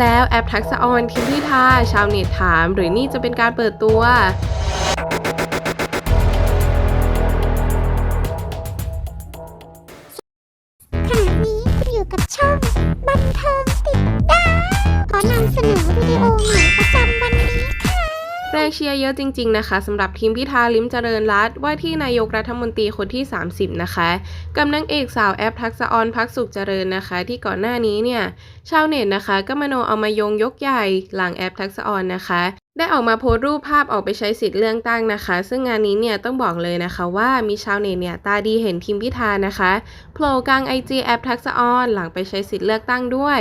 แล้วแอปทักษะออนทีมพิธาชาวเน็ตถาม หรือนี่จะเป็นการเปิดตัว แรงเชียร์เยอะจริง ๆ นะคะสำหรับทีมพิธาลิมเจริญรัตว่าที่นายกรัฐมนตรีคนที่ 30 นะคะกับนางเอกสาวแอปทักษะออนพักสุขเจริญนะคะ ที่ก่อนหน้านี้เนี่ยชาวเน็ตนะคะก็มโนเอามายงยกใหญ่หลังแอปทักษะออนนะคะได้ออกมาโพสรูปภาพออกไปใช้สิทธิ์เลือกตั้งนะคะ ซึ่งงานนี้เนี่ยต้องบอกเลยนะคะว่ามีชาวเน็ตเนี่ยตาดีเห็นทีมพิธานะคะโผล่กลางไอจีแอปทักษะออนหลังไปใช้สิทธิ์เลือกตั้งด้วย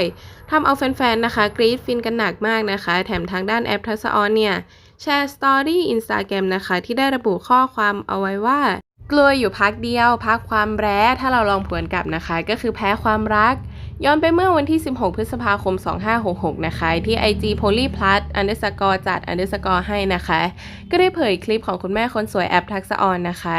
ทำเอาแฟนๆนะคะกรี๊ดฟินกันหนักมากนะคะ แถมทางด้านแอปทักษะออนเนี่ย แชร์สตอรี่อินสตาแกรมนะคะ ที่ได้ระบุข้อความเอาไว้ว่ากลัวอยู่พักเดียว พักความแร้ถ้าเราลองผวนกลับนะคะ ก็คือแพ้ความรัก ย้อนไปเมื่อวันที่ 16 พฤษภาคม 2566 นะคะ ที่ IG polyplus underscore จัด underscore ให้นะคะ ก็ได้เผยคลิปของคุณแม่คนสวยแอปทักษะออนนะคะ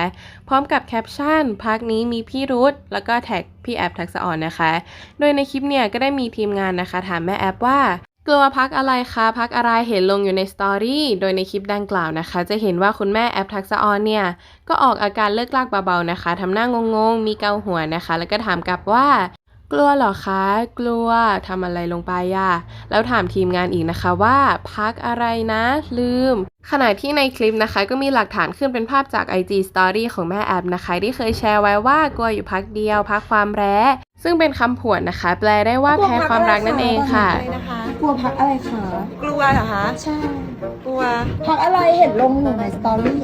พร้อมกับแคปชั่น พักนี้มีพี่รุธแล้วก็แท็กพี่แอปทักษะออนนะคะ โดยในคลิปเนี่ยก็ได้มีทีมงานนะคะ ถามแม่แอปว่า กลัวพักอะไรคะพักอะไรเห็นลงอยู่ในสตอรี่โดยในคลิปดังกล่าวนะคะ จะเห็นว่าคุณแม่แอปทักษะออนเนี่ย ก็ออกอาการเลิกลากเบาๆนะคะทำหน้างงๆ มีเกาหัวนะคะ แล้วก็ถามกลับว่า กลัวเหรอคะ กลัวทำอะไรลงไปอะแล้วถามทีมงานอีกนะคะว่า พักอะไรนะ ลืมขณะที่ในคลิปนะคะก็มีหลักฐานขึ้นเป็นภาพจาก IG Story ของแม่แอปนะคะ ที่เคยแชร์ไว้ว่ากลัวอยู่พักเดียว พักความแร้ ซึ่งเป็นคำผวนนะคะ แปลได้ว่าแพ้ความรักนั่นเองค่ะอะไรนะคะ กลัวพักอะไรคะกลัวเหรอคะ ใช่ กลัว พักอะไรเห็นลงอยู่ในสตอรี่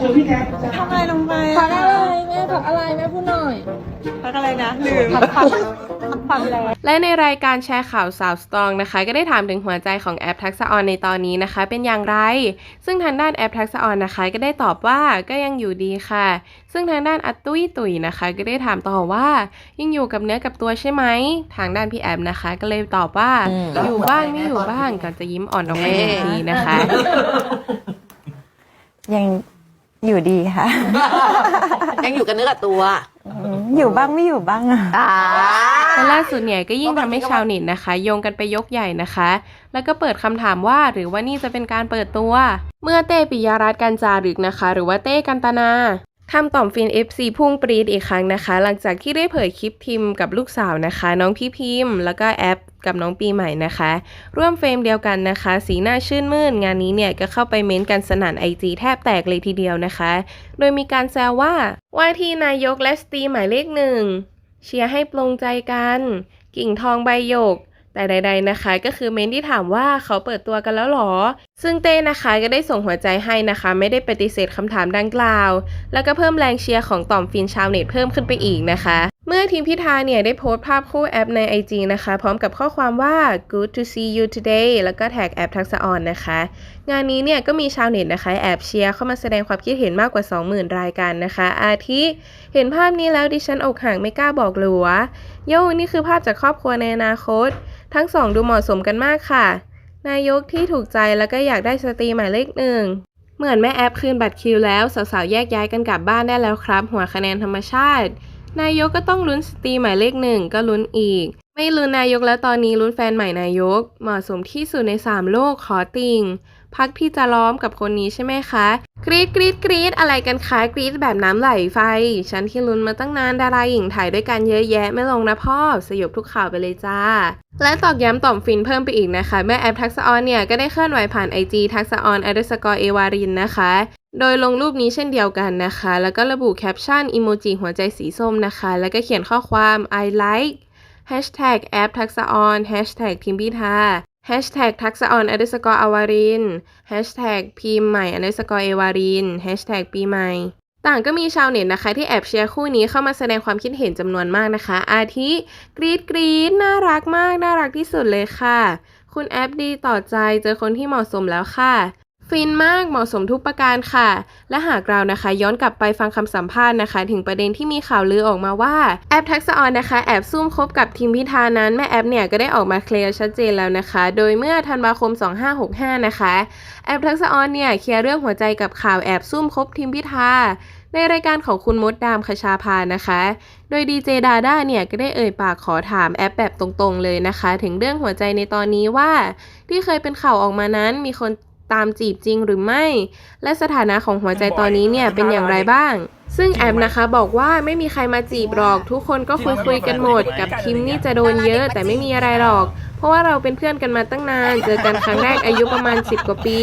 ทำอะไรลงไปพักอะไรแม่พักอะไรแม่พูดหน่อย พักอะไรนะลืมพักพักพักพักแล้วและในรายการแชร์ข่าวสาวสตรองนะคะ ก็ได้ถามถึงหัวใจของแอปทักษะออนในตอนนี้นะคะ เป็นอย่างไร ซึ่งทางด้านแอปทักษะออนนะคะ ก็ได้ตอบว่าก็ยังอยู่ดีค่ะ ซึ่งทางด้านอัตตุ้ยตุ๋ยนะคะ ก็ได้ถามต่อว่า ยังอยู่กับเนื้อกับตัวใช่ไหม ทางด้านพี่แอปนะคะ ก็เลยตอบว่าอืมอยู่บ้างไม่อยู่บ้างก่อนจะยิ้มอ่อนออกมาทันทีนะคะ ยังอยู่ดีค่ะ ยังอยู่กันเนื้อกับตัว อยู่บ้างไม่อยู่บ้างอะและล่าสุดเนี่ยก็ยิ่งทำให้ชาวเน็ตนะคะ โยงกันไปยกใหญ่นะคะ แล้วก็เปิดคำถามว่าหรือว่านี่จะเป็นการเปิดตัว เมื่อเต้ปิยรัตน์กันจารึกนะคะ หรือว่าเต้กันตนา ทำต่อมฟิน FC พุ่งปรีดอีกครั้งนะคะ หลังจากที่ได้เผยคลิปพิมพ์กับลูกสาวนะคะ น้องพี่พิมพ์ แล้วก็แอปกับน้องปีใหม่นะคะ ร่วมเฟรมเดียวกันนะคะ สีหน้าชื่นมื่น งานนี้เนี่ยก็เข้าไปเม้นต์กันสนั่นไอจีแทบแตกเลยทีเดียวนะคะ โดยมีการแซวว่าว่าที่นายกและสตรีหมายเลขหนึ่งเชียร์ให้ปลงใจกัน กิ่งทองใบหยก แต่ใดๆนะคะก็คือเมนที่ถามว่าเขาเปิดตัวกันแล้วหรอ ซึ่งเต้นะคะก็ได้ส่งหัวใจให้นะคะ ไม่ได้ปฏิเสธคำถามดังกล่าว แล้วก็เพิ่มแรงเชียร์ของต่อมฟินชาวเน็ตเพิ่มขึ้นไปอีกนะคะ เมื่อทีมพิธาเนี่ยได้โพสต์ภาพคู่แอปใน IG นะคะ พร้อมกับข้อความว่า good to see you today แล้วก็แท็กแอปทักษะออนนะคะ งานนี้เนี่ยก็มีชาวเน็ตนะคะแอบเชียร์เข้ามาแสดงความคิดเห็นมากกว่า 20,000 รายการนะคะ อาทิ เห็นภาพนี้แล้วดิฉันอกห่างไม่กล้าบอกหลัวโย่นี่คือภาพจากครอบครัวในอนาคต ทั้งสองดูเหมาะสมกันมากค่ะ นายกที่ถูกใจแล้วก็อยากได้สตรีหมายเลขหนึ่ง เหมือนแม่แอปคืนบัตรคิวแล้วสาวๆแยกย้ายกันกลับบ้านได้แล้วครับ หัวคะแนนธรรมชาติ นายกก็ต้องลุ้นสตรีหมายเลขหนึ่งก็ลุ้นอีก ไม่ลุ้นนายกแล้วตอนนี้ลุ้นแฟนใหม่นายก เหมาะสมที่สุดในสามโลกขอติ่ง พักที่จะล้อมกับคนนี้ใช่ไหมคะ กรีดกรีดกรีดอะไรกันคะกรีดแบบน้ำไหลไฟ ฉันที่ลุ้นมาตั้งนานดาราหญิงถ่ายด้วยกันเยอะแยะไม่ลงนะพ่อ สยบทุกข่าวไปเลยจ้า และตอกย้ำต่อมฟินเพิ่มไปอีกนะคะ แม่แอปทักษออนเนี่ยก็ได้เคลื่อนไหวผ่าน IG ทักษออน underscore เอวารินนะคะ โดยลงรูปนี้เช่นเดียวกันนะคะ แล้วก็ระบุแคปชั่นอิโมจิหัวใจสีส้มนะคะ แล้วก็เขียนข้อความ I like hashtag แอปทักษะออน hashtag ทีมพิธา hashtag ทักษะออน underscore อวาริน hashtag พิมพ์ใหม่ underscore เอวาริน hashtag ปีใหม่ ต่างก็มีชาวเน็ตนะคะ ที่แอบเชียร์คู่นี้เข้ามาแสดงความคิดเห็นจำนวนมากนะคะ อาทิกรีดกรีดน่ารักมาก น่ารักที่สุดเลยค่ะ คุณแอปดีต่อใจเจอคนที่เหมาะสมแล้วค่ะ ฟินมากเหมาะสมทุกประการค่ะ และหากเรานะคะ ย้อนกลับไปฟังคำสัมภาษณ์นะคะ ถึงประเด็นที่มีข่าวลือออกมาว่าแอปทักษออนนะคะแอบซุ่มคบกับทีมพิธานั้นแม่แอปเนี่ยก็ได้ออกมาเคลียร์ชัดเจนแล้วนะคะ โดยเมื่อธันวาคม 2565 นะคะแอปทักษออนเนี่ยเคลียร์เรื่องหัวใจกับข่าวแอบซุ่มคบทีมพิธาในรายการของคุณมดดามคชาพานะคะ โดยดีเจดาด้าเนี่ยก็ได้เอ่ยปากขอถามแอปแบบตรงๆเลยนะคะ ถึงเรื่องหัวใจในตอนนี้ว่า ที่เคยเป็นข่าวออกมานั้นมีคน ตามจีบจริงหรือไม่ และสถานะของหัวใจตอนนี้เนี่ยเป็นอย่างไรบ้าง ซึ่งแอมนะคะบอกว่าไม่มีใครมาจีบหรอก ทุกคนก็คุยคุยๆกันหมด กับคิมนี่จะโดนเยอะแต่ไม่มีอะไรหรอก เพราะว่าเราเป็นเพื่อนกันมาตั้งนาน เจอกันครั้งแรกอายุประมาณ 10 กว่าปี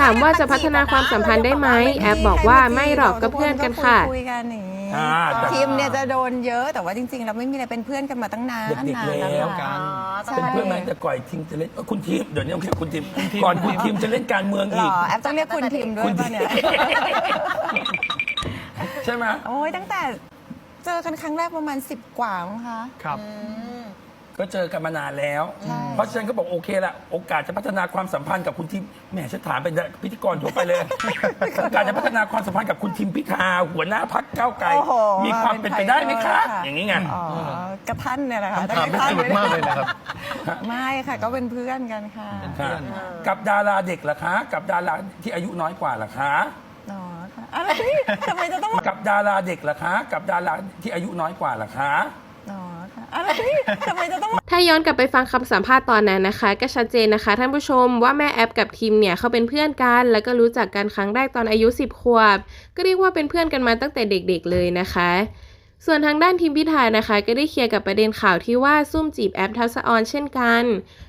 ถามว่าจะพัฒนาความสัมพันธ์ได้ไหมแอปบอกว่าไม่หรอกก็เพื่อนกันค่ะ คุยกันอย่างนี้ อ่าแต่ทีมเนี่ยจะโดนเยอะแต่ว่าจริงๆเราไม่มีอะไรเป็นเพื่อนกันมาตั้งนานเด็กๆนานแล้วค่ะกันใช่เป็นเพื่อนมาตั้งแต่ก่อนทีมจะเล่นเอ้ยคุณทีมเดี๋ยวนี้ต้องเรียกคุณทีมก่อนคุณทีมจะเล่นการเมืองหรอีก อแอปต้องเรียกคุณทีมด้วยป่ะเนี่ยใช่ไหมโอ้ยตั้งแต่เจอกันครั้งแรกประมาณ 10 กว่ามั้งคะ ครับ ก็เจอกันมานานแล้วใช่เพราะฉะนั้นก็บอกโอเคละโอกาสจะพัฒนาความสัมพันธ์กับคุณทีมแหมฉันถามเป็นพิธีกรทั่วไปเลย โอกาสจะพัฒนาความสัมพันธ์กับคุณทีมพิธาหัวหน้าพักเก้าวไกล โอ้โหมีความเป็นไปได้ไหมคะใช่อย่างนี้ไง อ๋อกระท่านเนี่ยแหละค่ะคำถามที่สนุกมากเลยนะครับ ไม่ค่ะก็เป็นเพื่อนกันค่ะค่ะกับดาราเด็กเหรอคะ กับดาราที่อายุน้อยกว่าเหรอคะ อ๋อค่ะอะไรทำไมจะต้องกับดาราเด็กเหรอคะ กับดาราที่อายุน้อยกว่าเหรอคะอ๋อค่ะอะไร ทำไมจะต้องถ้าย้อนกลับไปฟังคำสัมภาษณ์ตอนนั้นนะคะ ก็ชัดเจนนะคะ ท่านผู้ชมว่าแม่แอปกับทีมเนี่ยเขาเป็นเพื่อนกัน แล้วก็รู้จักกันครั้งแรกตอนอายุ 10 ขวบ ก็เรียกว่าเป็นเพื่อนกันมาตั้งแต่เด็กๆเลยนะคะ ส่วนทางด้านทีมพิธานะคะ ก็ได้เคลียร์กับประเด็นข่าวที่ว่าซุ่มจีบแอปทัศออนเช่นกัน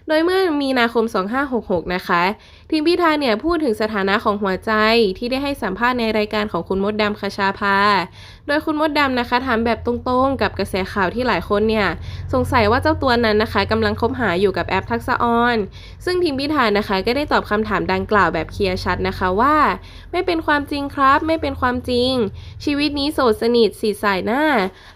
โดยเมื่อมีนาคม 2566 นะคะ ทีมพิธาเนี่ยพูดถึงสถานะของหัวใจที่ได้ให้สัมภาษณ์ในรายการของคุณมดดำคชาภา โดยคุณมดดำนะคะถามแบบตรงๆ กับกระแสข่าวที่หลายคนเนี่ยสงสัยว่าเจ้าตัวนั้นนะคะกำลังคบหาอยู่กับแอปทักษะออน ซึ่งทีมพิธานะคะก็ได้ตอบคำถามดังกล่าวแบบเคลียร์ชัดนะคะว่า ไม่เป็นความจริงครับ ไม่เป็นความจริง ชีวิตนี้โสดสนิทสีสายหน้า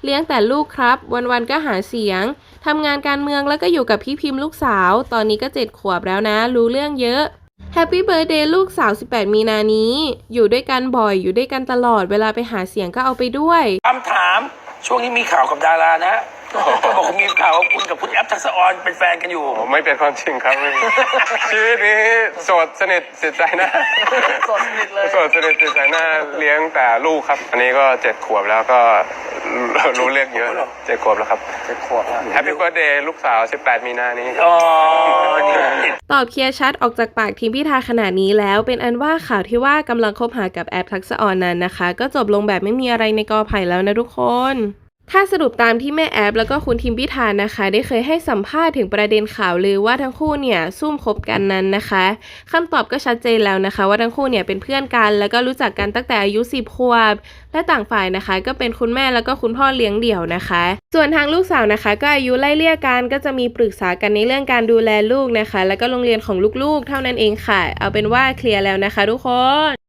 เลี้ยงแต่ลูกครับ วันๆก็หาเสียงทำงานการเมืองแล้วก็อยู่กับพี่พิมพ์ลูกสาว ตอนนี้ก็เจ็ดขวบแล้วนะ รู้เรื่องเยอะ แฮปปี้เบิร์ดเดย์ลูกสาว 18 มีนานี้ อยู่ด้วยกันบ่อยอยู่ด้วยกันตลอดเวลาไปหาเสียงก็เอาไปด้วย คำถามช่วงนี้มีข่าวกับดารานะ บอกว่ามีข่าวว่าคุณกับคุณแอปทักษะออนเป็นแฟนกันอยู่ ผมไม่เป็นความจริงครับ ชีวิตนี้โสดสนิทจิตใจหน้าโสดสนิทเลยโสดสนิทจิตใจหน้าเลี้ยงแต่ลูกครับ อันนี้ก็เจ็ดขวบแล้วก็รู้เรื่องเยอะเจ็ดขวบแล้วครับเจ็ดขวบแล้วแฮปปี้เบิร์ดเดย์ลูกสาว 18 มีนานี้อ๋อนี่ตอบเคลียร์ชัดออกจากปากทีมพิธาขนาดนี้แล้วเป็นอันว่าข่าวที่ว่ากำลังคบหากับแอปทักษะออนนั้นนะคะ ก็จบลงแบบไม่มีอะไรในกอไผ่แล้วนะทุกคน ถ้าสรุปตามที่แม่แอปแล้วก็คุณทีมพิธานนะคะ ได้เคยให้สัมภาษณ์ถึงประเด็นข่าวลือว่าทั้งคู่เนี่ยซุ่มคบกันนั้นนะคะคำตอบก็ชัดเจนแล้วนะคะ ว่าทั้งคู่เนี่ยเป็นเพื่อนกัน แล้วก็รู้จักกันตั้งแต่อายุ 10ขวบและต่างฝ่ายนะคะ ก็เป็นคุณแม่แล้วก็คุณพ่อเลี้ยงเดี่ยวนะคะ ส่วนทางลูกสาวนะคะ ก็อายุไล่เลี่ยกันก็จะมีปรึกษากันในเรื่องการดูแลลูกนะคะ แล้วก็โรงเรียนของลูกๆ เท่านั้นเองค่ะ เอาเป็นว่าเคลียร์แล้วนะคะ ทุกคน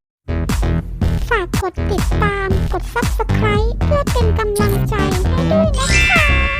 ากดติดตาม กด subscribe เพื่อเป็นกำลังใจให้ด้วยนะคะ